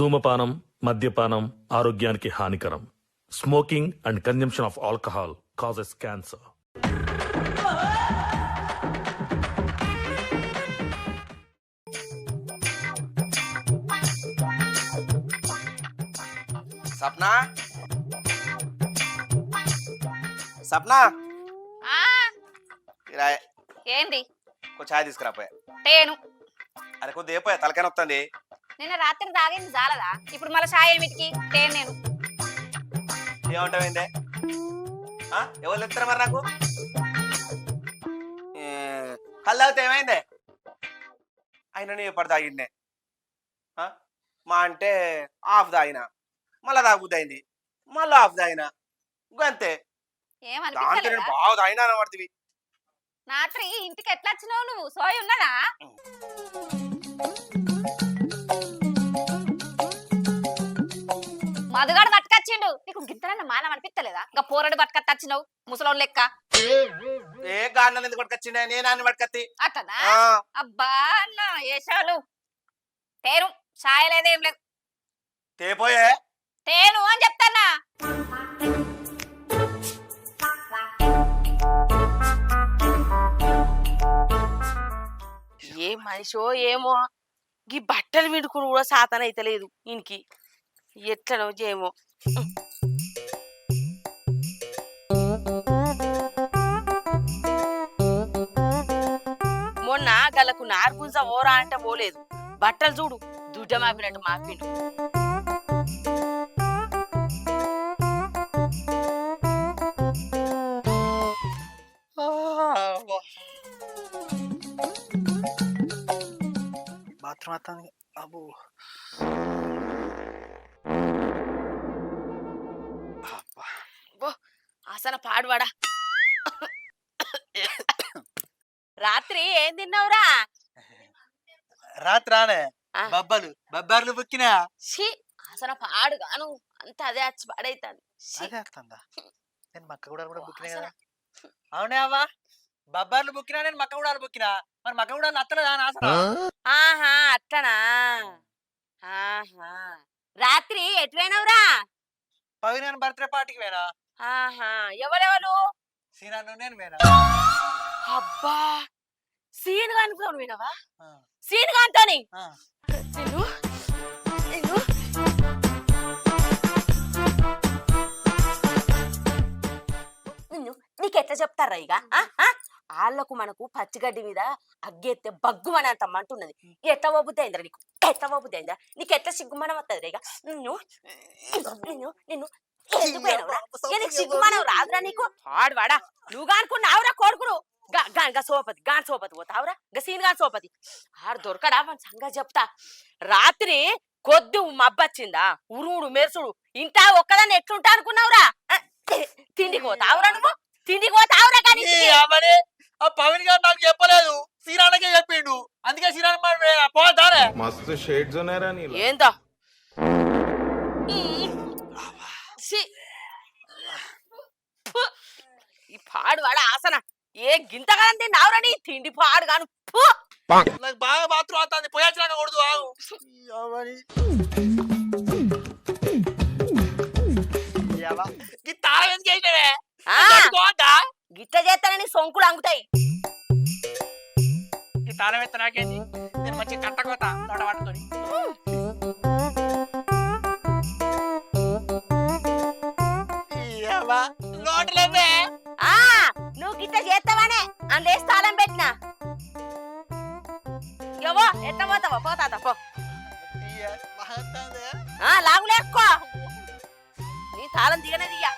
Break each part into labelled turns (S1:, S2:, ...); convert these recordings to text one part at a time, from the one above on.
S1: ధూమపానం మద్యపానం ఆరోగ్యానికి హానికరం. Smoking and consumption of alcohol causes cancer
S2: Sapna? Sapna?
S3: ఆ!
S2: ఇలా
S3: ఏంది?
S2: కొంచెం ఛాయ్ తీసుకురాపోయా అరే కొద్దిగా అయిపోయా తలకాయ వస్తుంది
S3: నిన్న రాత్రి తాగింది జాలదా? ఇప్పుడు మళ్ళీ చాయ్ ఏమిటికి? తేను నేను.
S2: ఏమంటావేందే? ఎవరు మరి నాకు? ఏ, కళ్ళు తాగితే ఏమైందే? అయినా నీ ఎప్పుడు తాగిండే ఆ? మా అంటే హాఫ్ తాగిన మళ్ళా తాగుద్ది అయింది మళ్ళీ హాఫ్ తాగిన అంతే. దాంతో నేను బాగా తాగినా అనబడుతుంది.
S3: రాత్రి ఇంటికి ఎట్లా వచ్చినావు నువ్వు? సోయి ఉన్నదా? మధుగాడు పట్టుకొచ్చిండు. నీకు గిత్తనన్న మానం అనిపించలేదా ఇంకా పోరడు పట్టుకొచ్చినావు ముసలోడు లెక్క.
S2: ఏ గాడిన ఎందుకు పట్టుకొచ్చిండే? నేను అన్ని పట్టుకొత్తి.
S3: అట్టనా? అబ్బా అన్న ఏషాలు తేను చాయ్ లేదేం లేదు
S2: తేపోయే?
S3: తేను అని చెప్తానా
S4: ఏ మనిషో ఏమో ఈ బట్టలు విడుకుని కూడా సాతన అయితలేదు ఈయనకి ఎట్లనో చేయమో. మొన్న గలకు నార్గుంజ ఓరా అంటే పోలేదు. బట్టలు చూడు దుడ్డ మాపినట్టు మాపిండు.
S5: బాత్రూమ్ అత్తాను అబ్బో.
S4: అసలు పాడువాడా? రాత్రి ఏం తిన్నావురా?
S5: రాత్రి రానే
S4: ఆ.
S5: బబ్బలు బొబ్బార్లు బుక్కినా?
S4: షీ అసలు పాడుగాను. అంత అదే వచ్చి పాడైతాను
S5: నేను మక్క కూడా కూడా బుక్కినా కదా. అవునే అవ్వా. బొబ్బార్లు బుక్కినా నేను మక్క కూడా బుక్కినా? మరి మక్క కూడా నత్తలేదా
S4: ఆహా అట్లనా ఆహా. రాత్రి ఎటువైనవురా?
S5: పవిన బర్త్డే పార్టీకి వేనా
S4: ఆహా! ఎవరెవరు?
S5: సీనాను నేను
S4: అబ్బా! సీన్ కానుకోను వినవా సీన్ కాంతోని
S5: ఆ.
S4: నిన్ను నిన్ను. నిన్ను నీకు ఎట్లా చెప్తారా ఇక? ఆళ్ళకు మనకు పచ్చిగడ్డి మీద అగ్గెత్తే బగ్గుమని అంత మంటున్నది ఎట్లా వబ్బుతాయిందిరా నీకు? ఎట్లా వబ్బుతాయిందిరా నీకు ఎట్లా సిగ్గుమనం వస్తుంది నిన్ను నిన్ను నిన్ను ఎందుకు సిగ్గుమానం రాదురా నీకు? ఆడవాడా నువ్వు అనుకున్నావురా ఆవురా గా సోపతి గాన్ సోపతి పోతావురా? గసీన్ గాన్ సోపతి. ఆడు దొరకడా? మన సంగతి చెప్తా. రాత్రి కొద్ది మబ్బచ్చిందా? ఉరువుడు మెరుసుడు. ఇంత ఒక్కదాన్ని ఎట్లుంటా అనుకున్నావురా? తిండికి పోతావురా నువ్వు? తిండికి పోతావురా కానీ
S5: ఆ పవన్ గారు నాకు చెప్పలేదు. సీరానకే చెప్పిండు. అందుకే సీరాన్ పోతారే.
S6: మస్తు షేడ్స్ ఉన్నాయరా
S4: ఏందా? ఈ పాడు వాడ ఆసన. ఏ గింతగానం తిన్నావురా నీ తిండి పాడు గాను ఫు.
S5: నాకు బాగా బాత్రూమ్ అవుతుంది. కొడుదు ఆగు. తాళం కట్టుకోవద్దా?
S4: గిట్ల చేస్తానని సొంకులు అంగుతాయి.
S5: తాళం ఎత్త నాకేంది? నేను మంచిగా కట్టకోతా తోట పట్టుకొని.
S4: ఆ గిట్ల చేస్తావానే అందులో స్థానం పెట్టినా. ఎవో ఎట్ట పోతావో? పోతా పో. లాగులేక్కో నీ తాళం దిగనే దియ్యా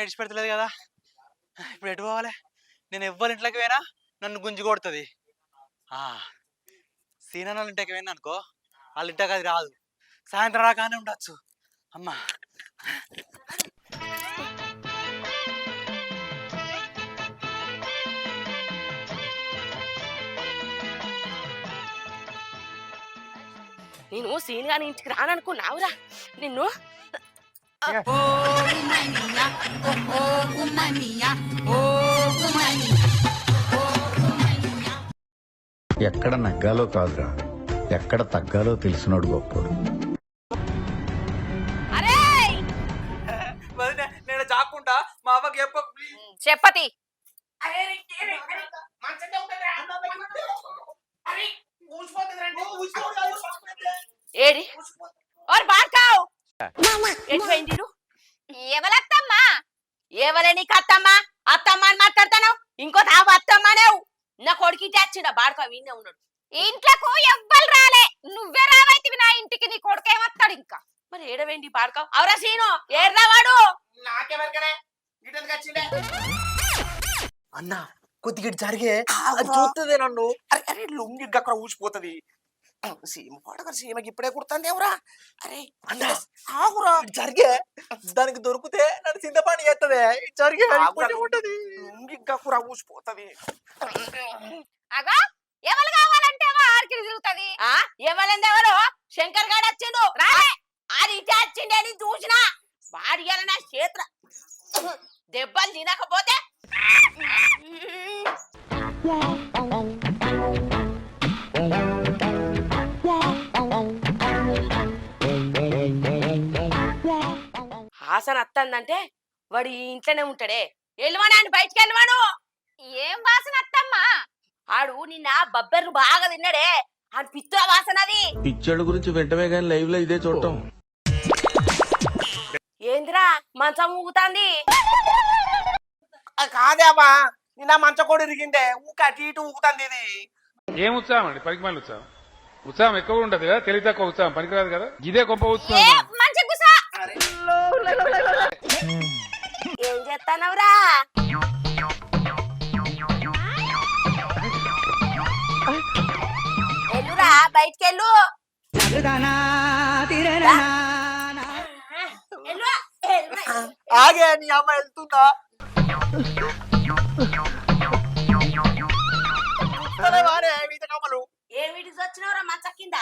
S5: ఊరంతా పెడతలేదు కదా. ఇప్పుడు ఎటు పోవాలి? నేను ఎవ్వరి ఇంట్లోకి పోయినా నన్ను గుంజి కొడుతుంది. ఆ, సీనన్న వాళ్ళ ఇంటికి పోయినా అనుకో వాళ్ళ ఇంటికి అది రాదు. సాయంత్రం రాగానే ఉండొచ్చు. అమ్మా.
S4: నేను సీన్ గాని ఇంటికి రాననుకున్నావురా. నిన్ను
S7: ఎక్కడ నగ్గాలో కాదురా. ఎక్కడ తగ్గాలో తెలిసినోడు గొప్పోడు.
S5: నేను చాక్కుంటా మా అవ్వకి చెప్పు.
S3: చెప్పతి.
S4: ఏడి? ఓర్ బార్కావ్! ఎటు పోయింది ఈడు?
S3: ఎవలత్తమ్మా
S4: ఎవరే నీకు అత్తమ్మా? అత్తమ్మ అని మాట్లాడతాను ఇంకో తావు అత్తమ్మనేవు నా కొడుకు ఇటే వచ్చిండ బాడుకో వీణే ఉన్నాడు.
S3: ఇంట్లకు ఎవ్వరు రాలే. నువ్వే రావైతివి నా ఇంటికి నీ కొడుకు ఏమత్తాడు ఇంకా?
S4: మరి ఏడవేండి బాడుకో? అవరా సీను ఏర్రావాడు
S5: అన్న కొద్దిగా జరిగే అది చూస్తుంది నన్ను.
S2: అరే అరే లుంగి అక్కడ ఊసిపోతుంది. సీమ పాడగారు సీమకి ఇప్పుడే కుడుతుంది ఎవరా? అరే
S5: అన్న
S2: ఆగురా.
S5: జరిగే దానికి దొరికితే నన్ను చింతపాణి చేస్తుంది జరిగే ఉంటది.
S2: లుంగి గక్కురా ఊసిపోతుంది.
S3: అగా ఎవరు కావాలంటే ఆడికి తిరుగుతుంది?
S4: ఆ ఎవరు? శంకర్ గాడు వచ్చిండు. రాలే. అది ఇటే వచ్చిండే అని చూసిన. వాడి నా చేతుల దెబ్బలు తినకపోతే హాసన్ అత్తందంటే వాడు ఈ ఇంట్లోనే ఉంటాడే. వెళ్ళమని ఆయన బయటికి వెళ్ళమను
S3: ఏం వాసన అత్తమ్మా?
S4: ఆడు నిన్న బబ్బెర్లు బాగా తిన్నాడే. ఆడు పిత్త వాసన అది.
S6: పిచ్చోళ్ళ గురించి వెంటనే కానీ లైవ్లో ఇదే చూడటం.
S4: ఏందిరా మంచం ఊగుతాంది?
S2: అది కాదే అమ్మా నిన్న మంచ కోడి ఇరిగిందే ఊక అటు ఇటు ఊకుతుంది ఇది.
S8: ఏం ఉత్సాహం అండి? పనికి మళ్ళీ ఉత్సాహం. ఉత్సాహం ఎక్కువ ఉంటది కదా తెలివి తక్కువ ఉత్సాహం. పనికిరాదు కదా? ఇదే గొప్ప ఉత్సాహం.
S3: మంచి గుసా!
S4: ఏం చేస్తానవురా? బయటికి వెళ్ళు.
S5: ఆగే నీ అమ్మ వెళ్తుందా?
S4: ఏమిటి వచ్చినవరా మంచ కింద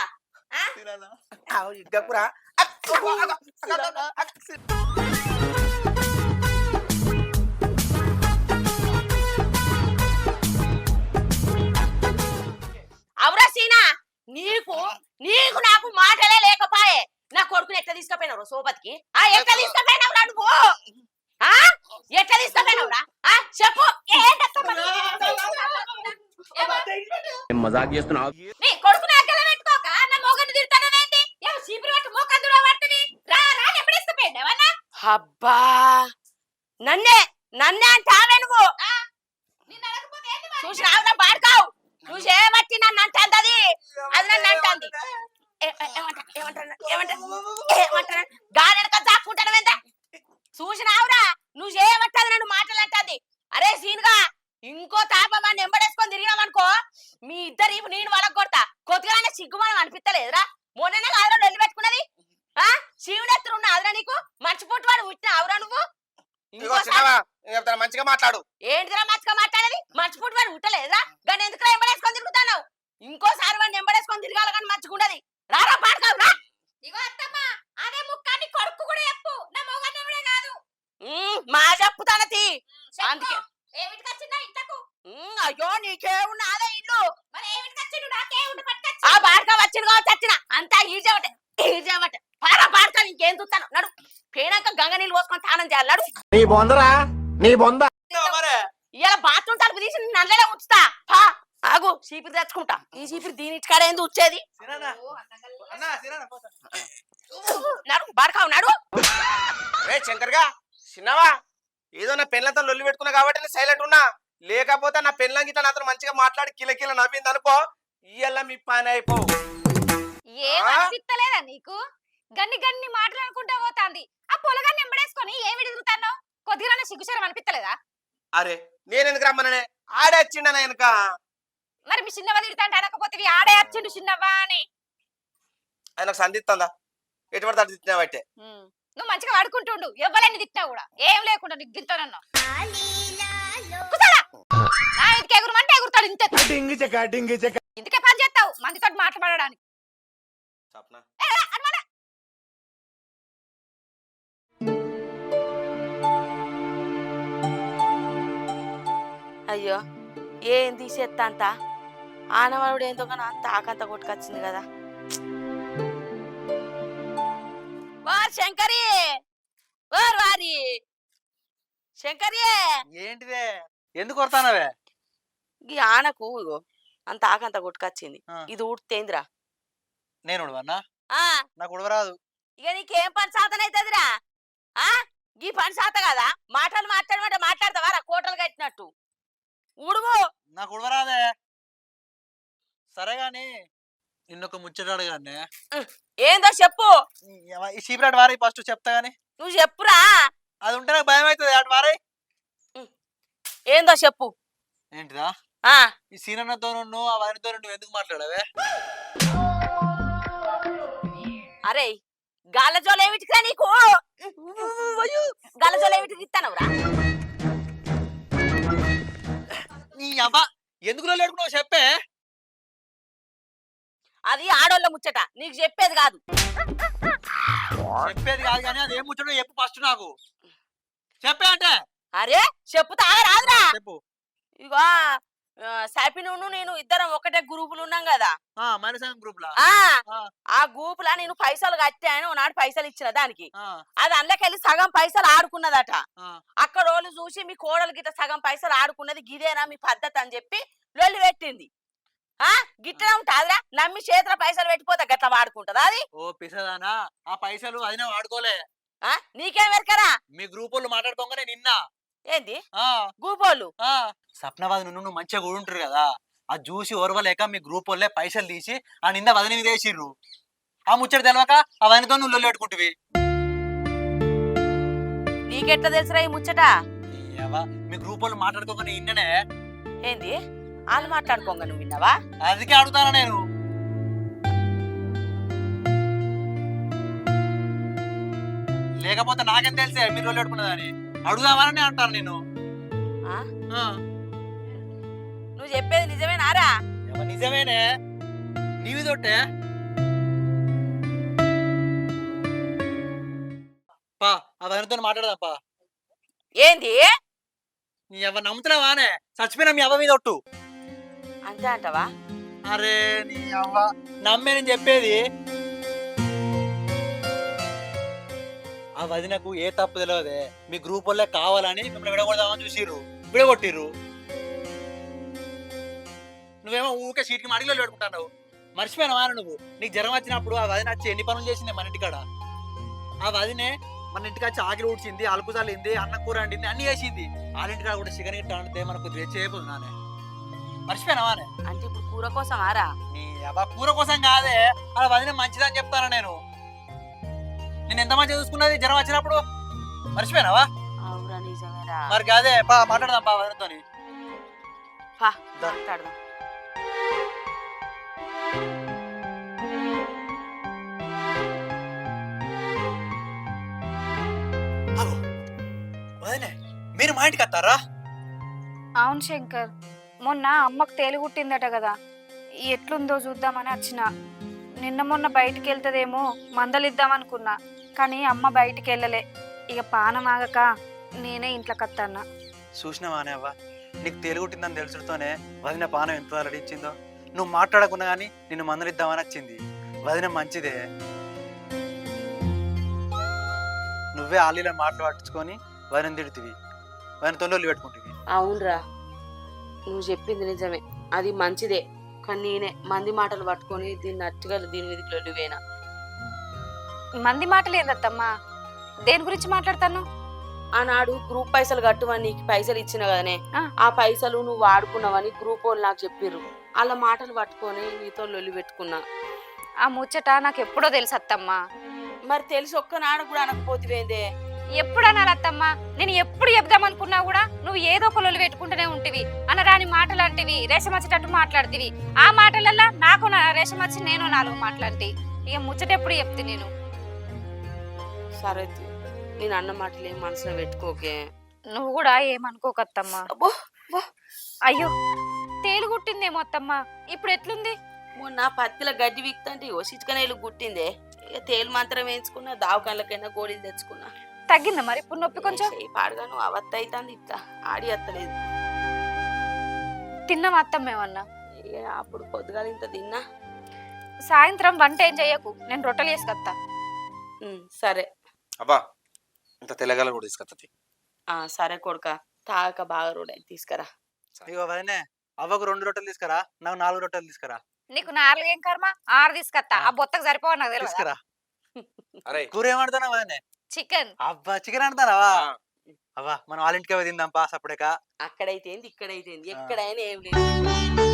S4: అవురా సీనా నీకు నీకు నాకు మాటలే లేకపాయే నా కొడుకుని ఎట్లా తీసుకుపోయినవు సోపతికి ఆ ఎట్లా తీసుకుపోయినవురా నువ్వు ఆ ఎట్లా తీసుకుపోయినవురా ఆ చెప్పు?
S7: మజాక్ చేస్తున్నావు
S4: అబ్బా! నన్నే నన్నే అంటావే నువ్వు? చూసి రావురా పాడుకావు. చూసేమట్టి నన్ను అంటది అది నన్ను అంటుంది. ఏ- ఏ- ఏమంటా ఏమంటారు ఏమంటారు ఏమంటారు గానెనక దాక్కుంటాను ఎంత చూసి రావురా నువ్వు చేయబట్టది నన్ను మాటలంటది అరే సీన్గా ఇంకో తాపమాన్ని ఎంబడేసుకొని తిరిగినామనుకో మీ ఇద్దరు నేను వాళ్ళకి కొడతా. కొద్దిగానే సిగ్గుమనం అనిపిస్తలేదురా మొన్ననే కాదురా వెళ్ళి పెట్టుకున్నది? ఆ? శివుడెత్తురు ఉన్న అదురా నీకు? మర్చిపోటు వాడు పుట్టిన అవురా నువ్వు?
S2: చిన్నవా చెప్తాను మంచిగా మాట్లాడు.
S4: ఏంటిదిరా మచ్చగా మాట్లాడేది? మర్చిపోటు వాడు ఉంటలేదురా కానీ ఎందుకు ఎంబడేసుకొని తిరుగుతాను ఇంకోసారి వాడిని ఎంబడేసుకొని తిరగాల కానీ మర్చికుండది రారా పాడకావు రా.
S3: ఇగో అత్తమ్మ అదే ముక్కాన్ని కొడుకు కూడా చెప్పు. నా కాదు.
S4: మా చెప్పుతానతి
S3: చెప్పు.
S4: అందుకే.
S3: ఏమిటికి వచ్చిందా ఇంతకు
S4: ఉమ్, అయ్యో నీకే ఉన్న అదే ఇల్లు.
S3: మరి ఏమిటికి వచ్చిండు? నాకే ఉండి పట్టుకొచ్చి
S4: ఆ బాడక వచ్చిన కావచ్చు వచ్చిన. అంతా ఈజేవటే ఈజేవటే ఇంకేం చూస్తాను? నడు. పేనాక గంగ నీళ్ళు పోసుకొని స్నానం చేయాలి. నడు.
S7: నీ బొందరా? నీ బొంద?
S4: ఇలా బాత్రూమ్ తలుపు తీసి నల్లలే ఉంచుతా. పా. ఆగు. చీపిరి తెచ్చుకుంటా. ఈ చీపిరి దీని ఇటుకాడ ఏంది వచ్చేది? నడు. బాడకావు నడు.
S2: రే శంకర్గా చిన్నవా? ఏదో నా పెళ్ళంతా లొల్లి పెట్టుకున్నా కాబట్టి నేను సైలెంట్ ఉన్నా. లేకపోతే నా పెళ్ళం గిట్ల నాతో మంచిగా మాట్లాడి కిల కిల నవ్వింది అనుకో ఇయ్యాల మీ పని అయిపో.
S3: ఏం? అనిపిస్తలేదా నీకు? గన్ని గన్ని మాటలు అనుకుంటా పోతాంది. ఆ పొలగాన్ని ఎంబడేసుకొని ఏమి తిరుగుతాను కొద్దిగా సిగ్గుచరం అనిపిస్తలేదా
S2: అరే నేను ఎందుకు రమ్మననే? ఆడే వచ్చిండన వెనక?
S3: మరి మీ చిన్నవ తిడతాంటే అనకపోతే ఆడే వచ్చిండు చిన్నవ్వా అని.
S2: ఆయనకు సంధిస్తుందా ఎటువంటి అటు తిట్టినా బట్టే
S3: నువ్వు మంచిగా వాడుకుంటుండు. ఎవ్వలేని తిట్టినా కూడా. ఏం లేకుండా నీకు గింతనన్నా నా ఇంటికి ఎగురమంటే ఎగురుతాడు ఇంత. ఇందుకే పని చేస్తావు మందితో మాట్లాడడానికి.
S4: అయ్యో ఏం తీసేస్తా అంత ఆనవాడు ఏందో కానీ అంత ఆకంత కొట్టుకొచ్చింది కదా. వార్ శంకరి! వార్ వారి! శంకరి!
S5: ఏంటిదే? ఎందుకు కొడతానవే?
S4: ఈ ఆనకు ఇగో అంత ఆకంత కొట్టుకొచ్చింది. ఇది ఉడితేందిరా?
S5: నేను ఉడవన్నా
S4: ఆ.
S5: నాకు ఉడవరాదు.
S4: ఇక నీకేం పని శాతం అవుతుందిరా ఆ? ఈ పని శాత కదా? మాటలు మాట్లాడమంటే మాట్లాడతావా కోటలు కట్టినట్టు. ఉడుగు
S5: నాకు ఉడవరాదే సరే గాని నిన్నొక ముచ్చటాడు గానే
S4: ఏందో చెప్పు.
S5: ఈ సీపరేట్ వారి ఫస్ట్ చెప్తా గాని.
S4: నువ్వు చెప్పురా.
S5: అది ఉంటే నాకు భయం అవుతుంది అటు వారి.
S4: ఏందో చెప్పు.
S5: ఏంటిదా?
S4: ఆ.
S5: ఈ సీనన్నతో నువ్వు ఆ వారితో నువ్వు ఎందుకు మాట్లాడవే?
S4: అరే గాలజోలు ఏమిటికిరా నీకు? గాలజోలు ఏమిటికి ఇస్తానవురా
S5: నీ అవ్వ ఎందుకు లేడుకున్నావు చెప్పే?
S4: అది ఆడోళ్ళ ముచ్చట. నీకు చెప్పేది కాదు.
S5: చెప్పేది కాదు కానీ అది ఏం ముచ్చటో చెప్పు ఫస్ట్ నాకు. చెప్పే అంటే?
S4: అరే చెప్పుతా రాదురా
S5: చెప్పు.
S4: ఇగో సాపి నువ్వు నేను ఇద్దరం ఒకటే గ్రూపులు ఉన్నాం కదా.
S5: ఆ గ్రూప్ లా
S4: గ్రూపులా నేను పైసలు కట్టాను నాడు పైసలు ఇచ్చిన దానికి. అది అందులోకెళ్ళి సగం పైసలు ఆడుకున్నదట. అక్కడ వాళ్ళు చూసి మీ కోడలు గిట్ట సగం పైసలు ఆడుకున్నది గిదేనా మీ పద్ధతి అని చెప్పి లొల్లి పెట్టింది. ఆ? గిట్టనే ఉంటాదిరా నమ్మి చేతుల పైసలు పెట్టిపోతా గట్ల వాడుకుంటదా అది?
S5: ఓ పిసదానా? ఆ పైసలు అది నా వాడుకోలే.
S4: ఆ? నీకేం వెరకరా?
S5: మీ గ్రూప్ వాళ్ళు మాట్లాడుకోగానే నిన్న.
S4: ఏంది?
S5: ఆ.
S4: గూపోళ్ళు
S5: ఆ. సప్నవాది నువ్వు నువ్వు మంచిగా కూడా ఉంటారు కదా. అది చూసి ఓర్వలేక మీ గ్రూప్ వాళ్ళే పైసలు తీసి ఆ నింద వదిన మీద వేసిర్రు. ఆ ముచ్చట తెలియక ఆ వదినతో నువ్వు లొల్లి పెట్టుకుంటువి.
S4: నీకెట్లా తెలుసురా ఈ ముచ్చట?
S5: మీ గ్రూప్ వాళ్ళు మాట్లాడుకోగానే ఇన్ననే?
S4: ఏంది? వాళ్ళు మాట్లాడుకోంగ నువ్వు విన్నావా?
S5: అందుకే అడుగుతాను నేను? లేకపోతే నాకేం తెలిసే? మీరు లొల్లి పెట్టుకున్నదని అడుగుదామని అంటాను నేను.
S4: ఆ?
S5: ఆ,
S4: నువ్వు చెప్పేది నిజమేనారా
S5: యవ్వ, నిజమేనే. నీవి తోటే. పా ఆ వదినతో మాట్లాడదాం పా.
S4: ఏంది?
S5: నీ ఎవ నమ్ముతున్నావానే చచ్చిపోయినా మీ అవ్వ మీద ఒట్టు.
S4: అంతే అంటవా?
S5: అరే నీ అవ్వ నమ్మే నేను చెప్పేది. ఆ వదినకు ఏ తప్పు తెలియదే. మీ గ్రూప్ వాళ్ళే కావాలని మిమ్మల్ని విడగొడదామని చూసిర్రు. విడగొట్టిర్రు. నువ్వేమో ఊకే సీట్కి మడిలో పెట్టుకుంటావు మర్చిపోయినావా నువ్వు? నీకు జ్వరం వచ్చినప్పుడు ఆ వదిన వచ్చి ఎన్ని పనులు చేసింది మన ఇంటికాడ? ఆ వదినే మన ఇంటికి వచ్చి ఆకిలి ఊడ్చింది అలుకుజాలింది అన్నం కూర వండింది అన్ని చేసింది. వాళ్ళ ఇంటికాడ కూడా చికెన్ గిట్ట మనకు చేయబోదు నానే. మర్చిపోయినావానే
S4: అంటే ఇప్పుడు కూర కోసం ఆరా?
S5: నీ అబ్బా కూర కోసం కాదే. అలా వదిన మంచిదని చెప్తాను నేను? నేను ఎంత మంచిగా చూసుకున్నది జ్వరం వచ్చినప్పుడు? మర్చిపోయినావా?
S4: అవురా నిజమేరా.
S5: మరి కాదే పా మాట్లాడదాం పా వదినతోని.
S4: పా,
S5: దా.
S4: మాట్లాడదాం.
S5: వదినే మీరు మా ఇంటికి వస్తారా?
S9: అవును శంకర్ మొన్న అమ్మకు తేలిగుట్టిందట కదా. ఎట్లుందో చూద్దామని వచ్చిన. నిన్న మొన్న బయటికి వెళ్తుందేమో మందలిద్దామనుకున్నా. కానీ అమ్మ బయటికి వెళ్ళలే. ఇక పానం ఆగక నేనే ఇంట్లోకి వస్తాను
S5: చూసినావానే అవ్వ? నీకు తేలిగుట్టిందని తెలుసుతోనే వదిన పానం ఎంత అలడి ఇచ్చిందో నువ్వు మాట్లాడకున్నా కానీ నిన్ను మందలిద్దామని వచ్చింది. వదిన మంచిదే. నువ్వే ఆలీల మాటలు పట్టించుకొని వదిన తిడుతుంది వదిన తొలి పెట్టుకుంటుంది
S4: అవునరా. నువ్వు చెప్పింది నిజమే. అది మంచిదే. కానీ నేనే మంది మాటలు పట్టుకొని దీన్ని అట్టుగా దీని మీదకి లొల్లివేనా?
S9: మంది మాటలు ఏందత్తమ్మా? దేని గురించి మాట్లాడతాను?
S4: ఆనాడు గ్రూప్ పైసలు కట్టుమని నీకు పైసలు ఇచ్చిన కదనే
S9: ఆ.
S4: పైసలు నువ్వు వాడుకున్నావని గ్రూప్ వాళ్ళు నాకు చెప్పిర్రు. వాళ్ళ మాటలు పట్టుకొని నీతో లొల్లి పెట్టుకున్నా.
S9: ఆ ముచ్చట నాకు ఎప్పుడో తెలుసు అత్తమ్మా.
S4: మరి తెలిసి ఒక్కనాడు కూడా అనకపోతివేందే?
S3: ఎప్పుడు అనాలి అత్తమ్మ? నేను ఎప్పుడు చెప్దాం అనుకున్నా కూడా నువ్వు ఏదో ఒక లొల్లి పెట్టుకుంటూనే ఉంటివి. అనరాని మాటలు అంటివి రేషం వచ్చేటట్టు మాట్లాడుతీవి. ఆ మాటలల్లా నాకు నా రేషం వచ్చి నేను నాలుగు మాట్లాంటి. ఇక ముచ్చటెప్పుడు చెప్తే నేను?
S4: సరే. నేను అన్న మాటలు ఏం మనసులో పెట్టుకోకే.
S3: నువ్వు కూడా ఏమనుకోకత్తమ్మా
S4: అబ్బో అబ్బో.
S3: అయ్యో తేలు కుట్టిందేమో అత్తమ్మ. ఇప్పుడు ఎట్లుంది?
S4: మొన్న పత్తిల గడ్డి వీక్తంటే ఓ సిచ్చుకనేలు గుట్టిందే ఇక తేలు మాత్రం వేయించుకున్నా దావకాళ్ళకైనా గోళీలు తెచ్చుకున్నా.
S3: తగ్గిందా మరి? ఇప్పుడు నొప్పి కొంచెం?
S4: పాడుగాను అవత్త అవుతుంది ఇట్లా. ఆడి అత్తలేదు.
S3: తిన్నావా అత్తమ్మ ఏమన్నా?
S4: అప్పుడు పొద్దుగాల ఇంత తిన్నా.
S3: సాయంత్రం వంట ఏం చెయ్యకు? నేను రొట్టెలు
S4: ఉమ్, సరే.
S2: అబ్బా! ఇంత తెల్లగల కూడా తీసుకొస్తుంది
S4: ఆ! సరే కొడుక తాగక బాగా రోడ్ తీసుకురా.
S5: ఇగో వదినే అవ్వకు రెండు రొట్టెలు తీసుకురా నాకు నాలుగు రొట్టెలు తీసుకురా.
S3: నీకు నాలుగు ఏం కర్మ? ఆరు తీసుకొత్తా. ఆ. బొత్తకు సరిపోవ నాకు తెలియదు?
S5: తీసుకురా.
S2: అరే.
S5: కూర ఏమంటానా వదినే?
S3: చికెన్.
S5: అబ్బా! చికెన్ అంటానావా అవ్వా మనం వాళ్ళ ఇంటికి తిందాం పాస్ అప్పుడేకా
S4: అక్కడైతే ఏంది ఇక్కడైతే ఏంది ఎక్కడైనా ఏం లేదు.